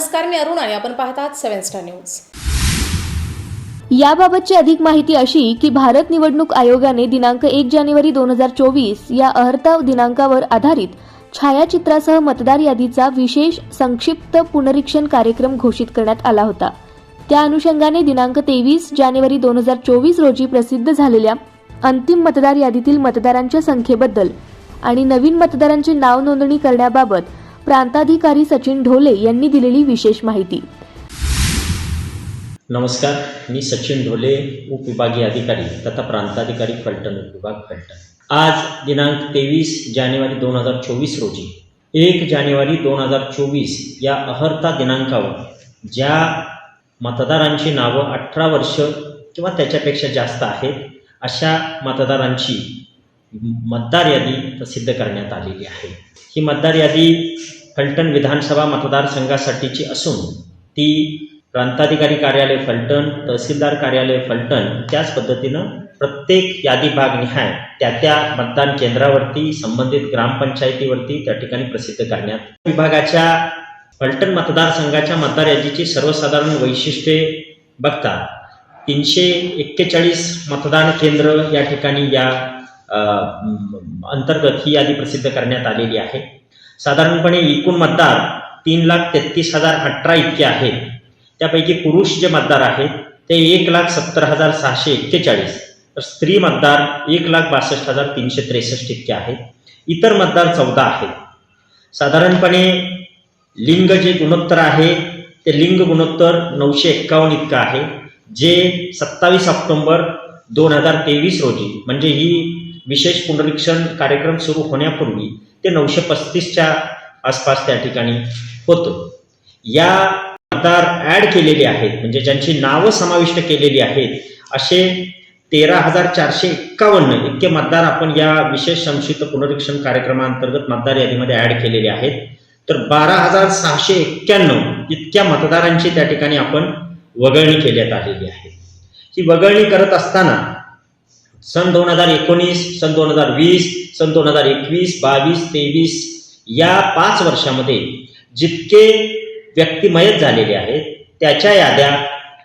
नमस्कार मी अरुण आणि आपण पाहत आहात सेव्हन स्टार न्यूज. याबाबतची अधिक माहिती अशी की भारत निवडणूक आयोगाने दिनांक एक जानेवारी दोन हजार चोवीस या अहर्ता दिनांकावर आधारित छायाचित्रासह मतदार यादीचा विशेष संक्षिप्त पुनरीक्षण कार्यक्रम घोषित करण्यात आला होता. त्या अनुषंगाने दिनांक तेवीस जानेवारी दोन हजार चोवीस रोजी प्रसिद्ध झालेल्या अंतिम मतदार यादीतील मतदारांच्या संख्येबद्दल आणि नवीन मतदारांची नाव नोंदणी करण्याबाबत प्रांताधिकारी सचिन ढोले यांनी दिलेली विशेष माहिती. नमस्कार मी सचिन ढोले उपविभागीय अधिकारी तथा प्रांताधिकारी फलटण उपविभाग फलटण. आज दिनांक तेवीस जानेवारी दोन हजार चोवीस रोजी एक जानेवारी दोन हजार चोवीस या अहर्ता दिनांकावर ज्या मतदारांची नावं अठरा वर्ष किंवा त्याच्यापेक्षा जास्त आहेत अशा मतदारांची मतदार यादी प्रसिद्ध करण्यात आलेली आहे. ही मतदार यादी फलटण विधानसभा मतदारसंघासाठीची असून ती प्रांताधिकारी कार्यालय फलटण तहसीलदार कार्यालय फलटण त्याच पद्धतीनं प्रत्येक यादी भाग निहाय त्या त्या मतदान केंद्रावरती संबंधित ग्रामपंचायतीवरती त्या ठिकाणी प्रसिद्ध करण्यात विभागाच्या फलटण मतदारसंघाच्या मतदार यादीची सर्वसाधारण वैशिष्ट्ये बघता तीनशे एक्केचाळीस मतदान केंद्र या ठिकाणी या अंतर्गत ही यादी प्रसिद्ध करण्यात आलेली आहे. साधारणपणे एकूण मतदार तीन लाख तेहतीस हजार अठरा इतके आहेत. त्यापैकी पुरुष जे मतदार आहेत ते एक लाख सत्तर हजार सहाशे एक्केचाळीस. तर स्त्री मतदार एक लाख बासष्ट हजार तीनशे त्रेसष्ट इतके आहेत. इतर मतदार चौदा आहेत. साधारणपणे लिंग जे गुणोत्तर आहे ते लिंग गुणोत्तर नऊशे एक्कावन्न इतकं आहे. जे सत्तावीस ऑक्टोंबर दोन हजार तेवीस रोजी म्हणजे ही विशेष पुनरीक्षण कार्यक्रम सुरू होण्यापूर्वी ते नऊशे पस्तीसच्या आसपास त्या ठिकाणी होतं. या मतदार ॲड केलेले आहेत म्हणजे ज्यांची नावं समाविष्ट केलेली आहेत असे तेरा हजार चारशे एक्कावन्न इतके मतदार आपण या विशेष संक्षिप्त पुनरीक्षण कार्यक्रमाअंतर्गत मतदार यादीमध्ये ॲड केलेले आहेत. तर बारा हजार सहाशे एक्क्याण्णव इतक्या मतदारांची त्या ठिकाणी आपण वगळणी केल्यात आलेली आहे. ही वगळणी करत असताना सन दोन हजार एकोणीस सन दोन हजार वीस सन दोन हजार एकवीस बावीस तेवीस या पाच वर्षामध्ये जितके व्यक्ती मयत झालेले आहेत त्याच्या याद्या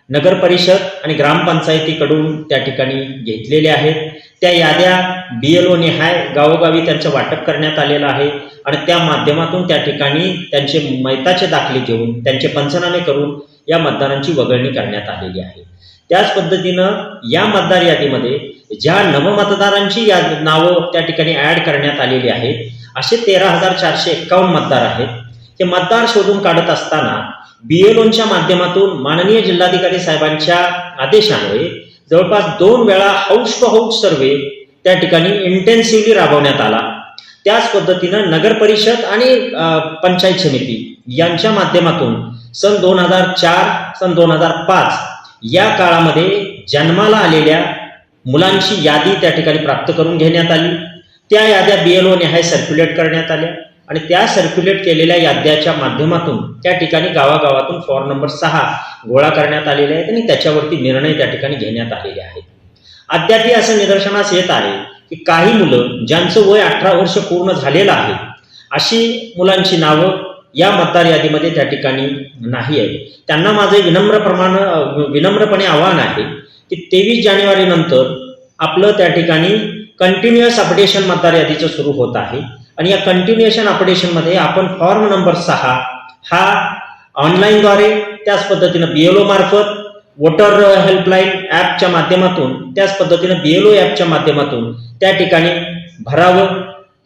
नगर परिषद आणि ग्रामपंचायतीकडून त्या ठिकाणी घेतलेल्या आहेत. त्या याद्या बी एल ओ निहाय गावोगावी त्यांचं वाटप करण्यात आलेलं आहे आणि त्या माध्यमातून त्या ठिकाणी त्यांचे मैताचे दाखले घेऊन त्यांचे पंचनामे करून या मतदारांची वगळणी करण्यात आलेली आहे. त्याच पद्धतीनं या मतदार यादीमध्ये ज्या नवमतदारांची या नावं त्या ठिकाणी ऍड करण्यात आलेली आहेत असे तेरा हजार चारशे एक्कावन्न मतदार आहेत. ते मतदार शोधून काढत असताना बीएलओच्या माध्यमातून माननीय जिल्हाधिकारी साहेबांच्या आदेशामुळे जवळपास दोन वेळा हाऊस टू हाऊस सर्वे त्या ठिकाणी इंटेन्सिव्हली राबवण्यात आला. त्याच पद्धतीनं नगर परिषद आणि पंचायत समिती यांच्या माध्यमातून सन दोन हजार चार सन दोन हजार पाच या काळामध्ये जन्माला आलेल्या मुलांची यादी त्या ठिकाणी प्राप्त करून घेण्यात आली. त्या याद्या बीएलओ निहाय सर्क्युलेट करण्यात आल्या आणि त्या सर्क्युलेट केलेल्या याद्याच्या माध्यमातून त्या ठिकाणी गावागावातून फॉर्म नंबर सहा गोळा करण्यात आलेले आहेत आणि त्याच्यावरती निर्णय त्या ठिकाणी घेण्यात आलेले आहेत. अद्यापही असं निदर्शनास येत आहे की काही मुलं ज्यांचं वय अठरा वर्ष पूर्ण झालेलं आहे अशी मुलांची नावं या मतदार यादीमध्ये त्या ठिकाणी नाही आहे त्यांना माझं विनम्र प्रमाण विनम्रपणे आव्हान आहे की तेवीस जानेवारी नंतर आपलं त्या ठिकाणी कंटिन्युअस अपडेशन मतदार यादीचं सुरू होत आहे. आणि या कंटिन्युएशन अपडेशनमध्ये आपण फॉर्म नंबर सहा हा ऑनलाईनद्वारे त्याच पद्धतीनं बीएलओ मार्फत वोटर हेल्पलाईन ॲपच्या माध्यमातून त्याच पद्धतीनं बीएलओ ॲपच्या माध्यमातून त्या ठिकाणी भरावं.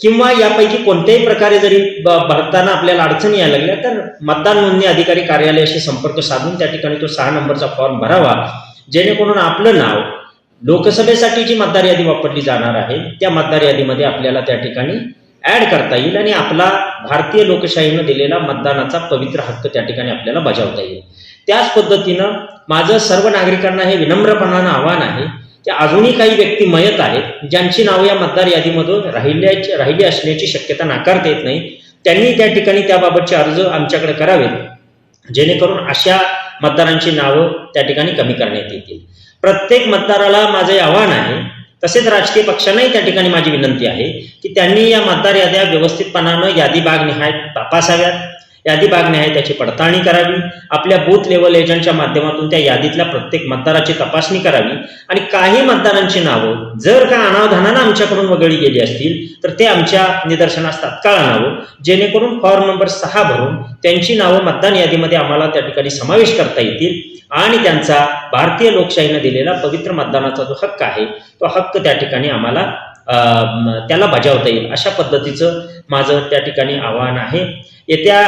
किंवा यापैकी कोणत्याही प्रकारे जरी ब- भरताना आपल्याला अडचणी यायला लागल्या तर मतदान नोंदणी अधिकारी कार्यालयाशी संपर्क साधून त्या ठिकाणी तो सहा नंबरचा फॉर्म भरावा. जेणेकरून आपलं नाव लोकसभेसाठी जी मतदार यादी वापरली जाणार आहे त्या मतदार यादीमध्ये आपल्याला त्या ठिकाणी ऍड करता येईल आणि आपला भारतीय लोकशाहीनं दिलेला मतदानाचा पवित्र हक्क त्या ठिकाणी आपल्याला बजावता येईल. त्याच पद्धतीनं माझं सर्व नागरिकांना हे विनम्रपणानं आव्हान आहे की अजूनही काही व्यक्ती मयत आहेत ज्यांची नावं या मतदार यादीमधून राहिल्याची राहिली असण्याची शक्यता नाकारता येत नाही त्यांनी त्या ठिकाणी त्याबाबतचे अर्ज आमच्याकडे करावेत. जेणेकरून अशा मतदारांची नावं त्या ठिकाणी कमी करण्यात येतील. प्रत्येक मतदाराला माझे आव्हान आहे तसेच राजकीय पक्षांनाही त्या ठिकाणी माझी विनंती आहे की त्यांनी या मतदार याद्या व्यवस्थितपणानं यादी बाग निहाय तपासाव्यात. यादी बागणे आहे त्याची पडताळणी करावी. आपल्या बूथ लेवल एजंटच्या माध्यमातून त्या यादीतल्या प्रत्येक मतदाराची तपासणी करावी. आणि काही मतदारांची नावं जर का अनावधानानं आमच्याकडून वगळली गेली असतील तर ते आमच्या निदर्शनास तात्काळ आणावं. जेणेकरून फॉर्म नंबर सहा भरून त्यांची नावं मतदान यादीमध्ये आम्हाला त्या ठिकाणी समावेश करता येतील. आणि त्यांचा भारतीय लोकशाहीनं दिलेला पवित्र मतदानाचा जो हक्क आहे तो हक्क त्या ठिकाणी आम्हाला अं, त्याला बजावता येईल. अशा पद्धतीचं माझं त्या ठिकाणी आव्हान आहे. येत्या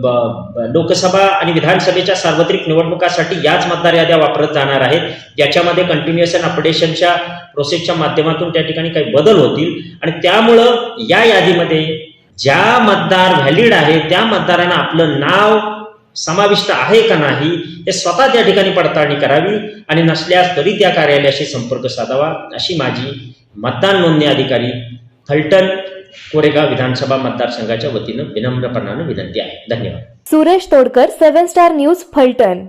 ब- ब- लोकसभा आणि विधानसभेच्या सार्वत्रिक निवडणुकासाठी याच मतदार याद्या वापरत जाणार आहेत. ज्याच्यामध्ये कंटिन्युएशन अपडेशनच्या प्रोसेसच्या माध्यमातून त्या ठिकाणी काही बदल होतील. आणि त्यामुळं या यादीमध्ये ज्या मतदार व्हॅलिड आहे त्या मतदारांना आपलं नाव समाविष्ट आहे का नाही हे स्वतः त्या ठिकाणी पडताळणी करावी आणि नसल्यास तरी त्या कार्यालयाशी संपर्क साधावा अशी माझी मतदान नोंदणी अधिकारी फलटण कोरेगाव विधानसभा मतदारसंघाच्या वतीनं विनम्रपणानं विनंती आहे. धन्यवाद. Suresh Todkar seven star news Phaltan.